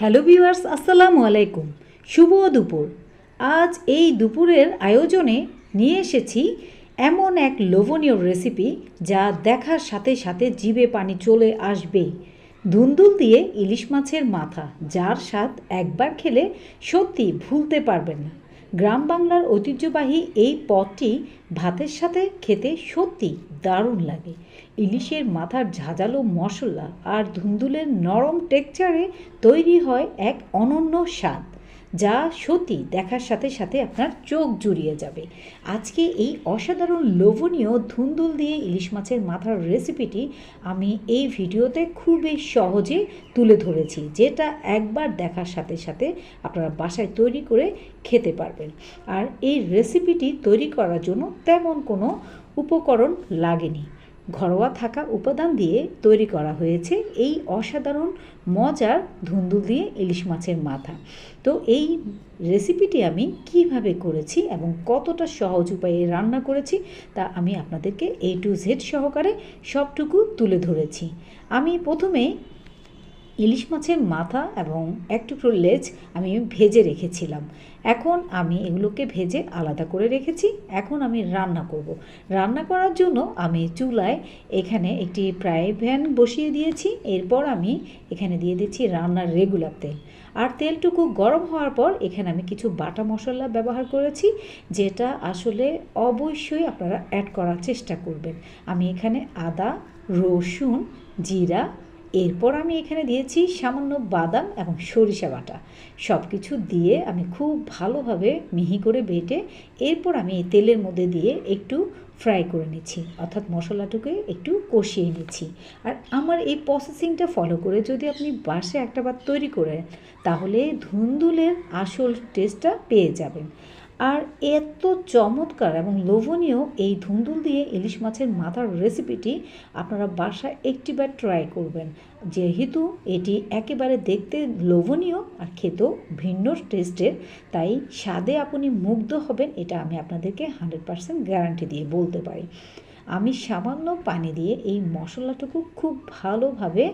Hello viewers, আসসালামু আলাইকুম। শুভ দুপুর। আজ এই দুপুরের আয়োজনে নিয়ে এসেছি এমন এক লোভনীয় রেসিপি যা দেখার সাথে সাথে জিভে পানি চলে আসবেই ধুন্দুল দিয়ে ইলিশ মাছের মাথা, যার স্বাদ একবার খেলে সত্যি ভুলতে পারবেন না। গ্রাম বাংলার ঐতিহ্যবাহী এই পদটি ভাতের সাথে খেতে সত্যি দারুণ লাগে। ইলিশের মাথার ঝাঁঝালো মশলা আর ধুন্দুলের নরম টেক্সচারে তৈরি হয় এক অনন্য স্বাদ। যা সত্যি দেখার সাথে সাথে আপনার চোখ জুড়িয়ে যাবে। আজকে এই অসাধারণ লোভনীয় ধুন্দুল দিয়ে ইলিশ মাছের মাথার রেসিপিটি আমি এই ভিডিওতে খুবই সহজে তুলে ধরেছি, যেটা একবার দেখার সাথে সাথে আপনারা বাসায় তৈরি করে খেতে পারবেন। আর এই রেসিপিটি তৈরি করার জন্য তেমন কোনো উপকরণ লাগেনি। ঘরোয়া থাকা উপাদান দিয়ে তৈরি করা হয়েছে এই অসাধারণ, মজার ধুন্দুল দিয়ে ইলিশ মাছের মাথা। তো এই রেসিপিটি আমি কীভাবে করেছি এবং কতটা সহজ উপায়ে রান্না করেছি তা আমি আপনাদেরকে এ টু জেড সহকারে সবটুকু তুলে ধরেছি। আমি প্রথমে ইলিশ মাছের মাথা এবং এক টুকরো লেজ আমি ভেজে রেখেছিলাম। এখন আমি এগুলোকে ভেজে আলাদা করে রেখেছি। এখন আমি রান্না করব। রান্না করার জন্য আমি চুলায় এখানে একটি ফ্রাই প্যান বসিয়ে দিয়েছি। এরপর আমি এখানে দিয়ে দিচ্ছি রান্নার রেগুলার তেল। আর তেলটুকু গরম হওয়ার পর এখানে আমি কিছু বাটা মশলা ব্যবহার করেছি, যেটা আসলে অবশ্যই আপনারা অ্যাড করার চেষ্টা করবেন। আমি এখানে আদা, রসুন, জিরা এরপর আমি এখানে দিয়েছি সামান্য বাদাম এবং সরিষা বাটা। সব কিছু দিয়ে আমি খুব ভালোভাবে মিহি করে বেটে এরপর আমি এই তেলের মধ্যে দিয়ে একটু ফ্রাই করে নিচ্ছি। অর্থাৎ মশলাটুকে একটু কষিয়ে নিচ্ছি। আর আমার এই প্রসেসিংটা ফলো করে যদি আপনি বাসে একটা বার তৈরি করেন, তাহলে ধুন্দুলের আসল টেস্টটা পেয়ে যাবেন। আর এত চমৎকার এবং লোভনীয় এই ধুন্দুল দিয়ে ইলিশ মাছের মাথার রেসিপিটি আপনারা বাসায় একটিবার ট্রাই করবেন। যেহেতু এটি একেবারে দেখতে লোভনীয় আর খেতেও ভিন্ন টেস্টের তাই স্বাদে আপনি মুগ্ধ হবেন এটা আমি আপনাদেরকে হান্ড্রেড পারসেন্ট গ্যারান্টি দিয়ে বলতে পারি। আমি সামান্য পানি দিয়ে এই মশলাটুকু খুব ভালোভাবে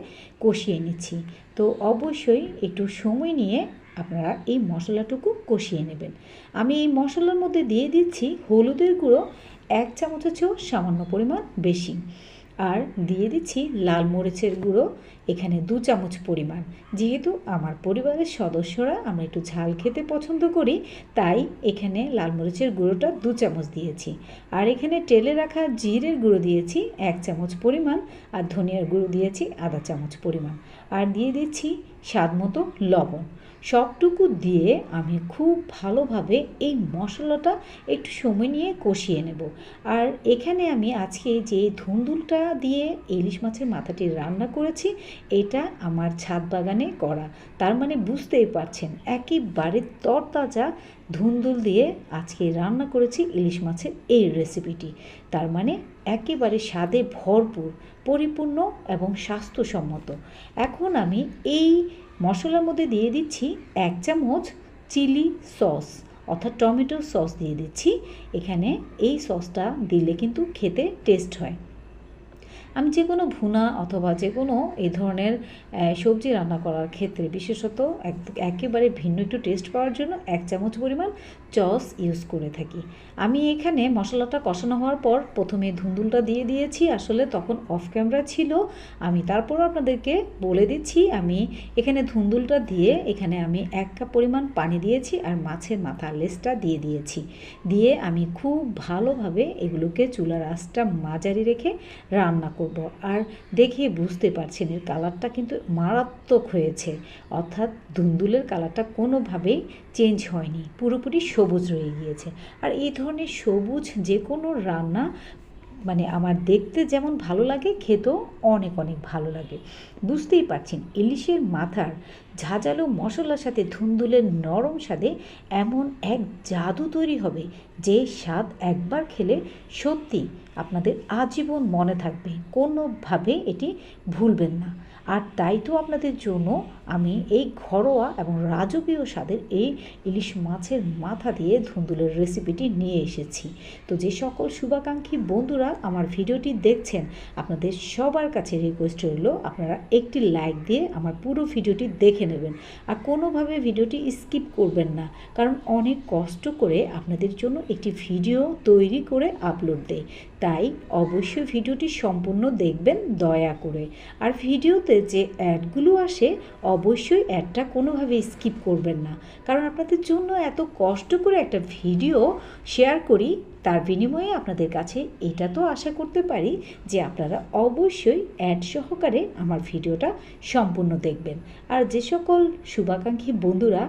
কষিয়ে নিচ্ছি। তো অবশ্যই একটু সময় নিয়ে আপনারা এই মশলাটুকু কষিয়ে নেবেন। আমি এই মশলার মধ্যে দিয়ে দিচ্ছি হলুদের গুঁড়ো, এক চামচের চেয়েও সামান্য পরিমাণ বেশি। আর দিয়ে দিচ্ছি লাল মরিচের গুঁড়ো, এখানে দু চামচ পরিমাণ। যেহেতু আমার পরিবারের সদস্যরা, আমরা একটু ঝাল খেতে পছন্দ করি, তাই এখানে লাল মরিচের গুঁড়োটা দু চামচ দিয়েছি। আর এখানে টেলে রাখা জিরের গুঁড়ো দিয়েছি, এক চামচ পরিমাণ। আর ধনিয়ার গুঁড়ো দিয়েছি, আধা চামচ পরিমাণ। আর দিয়ে দিচ্ছি স্বাদ মতো লবণ। সবটুকু দিয়ে আমি খুব ভালোভাবে এই মশলাটা একটু সময় নিয়ে কষিয়ে নেব। আর এখানে আমি আজকে যে ধুন্দুলটা দিয়ে ইলিশ মাছের মাথাটি রান্না করেছি, এটা আমার ছাদ বাগানে করা। তার মানে বুঝতেই পারছেন, একেবারে তরতাজা ধুন্দুল দিয়ে আজকে রান্না করেছি ইলিশ মাছের এই রেসিপিটি তার মানে একেবারে স্বাদে ভরপুর, পরিপূর্ণ এবং স্বাস্থ্যসম্মত। এখন আমি এই মশলার মধ্যে দিয়ে দিচ্ছি এক চামচ চিলি সস, অর্থাৎ টমেটো সস দিয়ে দিচ্ছি। এখানে এই সসটা দিলে কিন্তু খেতে টেস্ট হয়। আমি যে কোনো ভুনা অথবা যে কোনো এই ধরনের সবজি রান্না করার ক্ষেত্রে বিশেষত একেবারে ভিন্ন একটু টেস্ট পাওয়ার জন্য এক চামচ পরিমাণ চস ইউজ করে থাকি। আমি এখানে মশলাটা কষানো হওয়ার পর প্রথমে ধুন্দুলটা দিয়ে দিয়েছি, আসলে তখন অফ ক্যামেরা ছিল। আমি তারপর আপনাদেরকে বলে দিচ্ছি, আমি এখানে ধুন্দুলটা দিয়ে এখানে আমি এক কাপ পরিমাণ পানি দিয়েছি আর মাছের মাথা লেসটা দিয়ে দিয়েছি। দিয়ে আমি খুব ভালোভাবে এগুলোকে চুলার আঁচটা মাঝারি রেখে রান্না করব। আর দেখে বুঝতে পারছেন এর কালারটা কিন্তু মারাত্মক হয়েছে। অর্থাৎ ধুন্দুলের কালারটা কোনোভাবেই চেঞ্জ হয়নি, পুরোপুরি সবুজ রয়ে গিয়েছে। আর এই ধরনের সবুজ যে কোনো রান্না মানে আমার দেখতে যেমন ভালো লাগে, খেতেও অনেক অনেক ভালো লাগে। বুঝতেই পারছেন, ইলিশের মাথার ঝাঁঝালো মশলার সাথে ধুন্দুলের নরম স্বাদে এমন এক জাদু তৈরি হবে যে স্বাদ একবার খেলে সত্যি আপনাদের আজীবন মনে থাকবে। কোনোভাবে এটি ভুলবেন না। আর তাই তো আপনাদের জন্য আমি এই ঘরোয়া এবং রাজকীয় স্বাদের এই ইলিশ মাছের মাথা দিয়ে ধুন্দুলের রেসিপিটি নিয়ে এসেছি। তো যে সকল শুভাকাঙ্ক্ষী বন্ধুরা আমার ভিডিওটি দেখছেন, আপনাদের সবার কাছে রিকোয়েস্ট রইল আপনারা একটি লাইক দিয়ে আমার পুরো ভিডিওটি দেখে নেবেন। আর কোনোভাবে ভিডিওটি স্কিপ করবেন না, কারণ অনেক কষ্ট করে আপনাদের জন্য একটি ভিডিও তৈরি করে আপলোড দেয়। তাই অবশ্যই ভিডিওটি সম্পূর্ণ দেখবেন দয়া করে। আর ভিডিওতে যে অ্যাডগুলো আসে, অবশ্যই অ্যাডটা কোনোভাবে স্কিপ করবেন না। কারণ আপনাদের জন্য এত কষ্ট করে একটা ভিডিও শেয়ার করি তার বিনিময়ে আপনাদের কাছে এটা তো আশা করতে পারি যে আপনারা অবশ্যই অ্যাড সহকারে আমার ভিডিওটা সম্পূর্ণ দেখবেন। আর যে সকল শুভাকাঙ্ক্ষী বন্ধুরা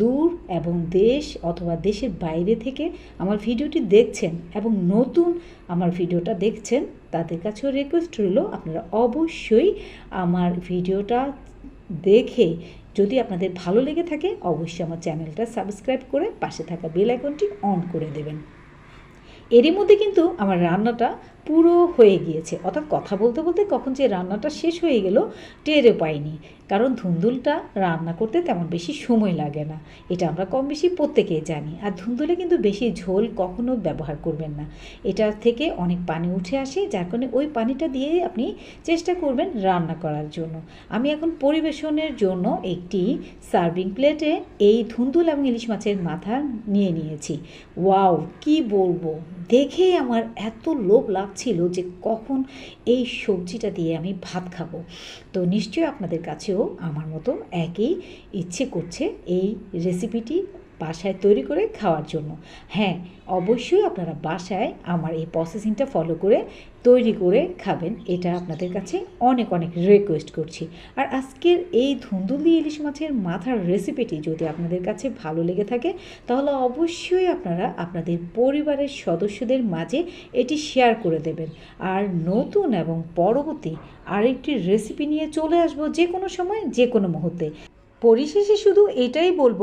দূর এবং দেশ অথবা দেশের বাইরে থেকে আমার ভিডিওটি দেখছেন এবং নতুন আমার ভিডিওটা দেখছেন, তাদের কাছেও রিকোয়েস্ট রইল আপনারা অবশ্যই আমার ভিডিওটা দেখে যদি আপনাদের ভালো লেগে থাকে, অবশ্যই আমার চ্যানেলটা সাবস্ক্রাইব করে পাশে থাকা বেল আইকনটি অন করে দেবেন। এরই মধ্যে কিন্তু আমার রান্নাটা পুরো হয়ে গিয়েছে। অর্থাৎ কথা বলতে বলতে কখন যে রান্নাটা শেষ হয়ে গেল, টেরও পাইনি। কারণ ধুন্দুলটা রান্না করতে তেমন বেশি সময় লাগে না। এটা আমরা কম বেশি প্রত্যেকেই জানি। আর ধুন্দুলে কিন্তু বেশি ঝোল কখনো ব্যবহার করবেন না। এটা থেকে অনেক পানি উঠে আসে, যার কারণে ওই পানিটা দিয়ে আপনি চেষ্টা করবেন রান্না করার জন্য। আমি এখন পরিবেশনের জন্য একটি সার্ভিং প্লেটে এই ধুন্দুল এবং ইলিশ মাছের মাথা নিয়ে নিয়েছি। ওয়াও, কি বলব? দেখেই আমার এত লোভ লাগছিল যে কখন এই সবজিটা দিয়ে আমি ভাত খাব। তো নিশ্চয়ই আপনাদের কাছেও আমার মতো একই ইচ্ছে করছে এই রেসিপিটি বাসায় তৈরি করে খাওয়ার জন্য। হ্যাঁ অবশ্যই আপনারা বাসায় আমার এই প্রসেসিংটা ফলো করে তৈরি করে খাবেন। এটা আপনাদের কাছে অনেক অনেক রিকোয়েস্ট করছি। আর আজকের এই ধুন্দুলি ইলিশ মাছের মাথার রেসিপিটি যদি আপনাদের কাছে ভালো লেগে থাকে, তাহলে অবশ্যই আপনারা আপনাদের পরিবারের সদস্যদের মাঝে এটি শেয়ার করে দেবেন। আর নতুন এবং পরবর্তী আরেকটি রেসিপি নিয়ে চলে আসব যে কোনো সময় যে কোনো মুহূর্তে। পরিশেষে শুধু এটাই বলব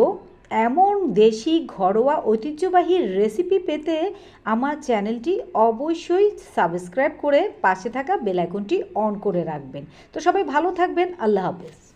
এমন দেশি ঘরোয়া ঐতিহ্যবাহী রেসিপি পেতে আমার চ্যানেলটি অবশ্যই সাবস্ক্রাইব করে পাশে থাকা বেলাইকনটি অন করে রাখবেন। তো সবাই ভালো থাকবেন, আল্লাহ হাফেজ।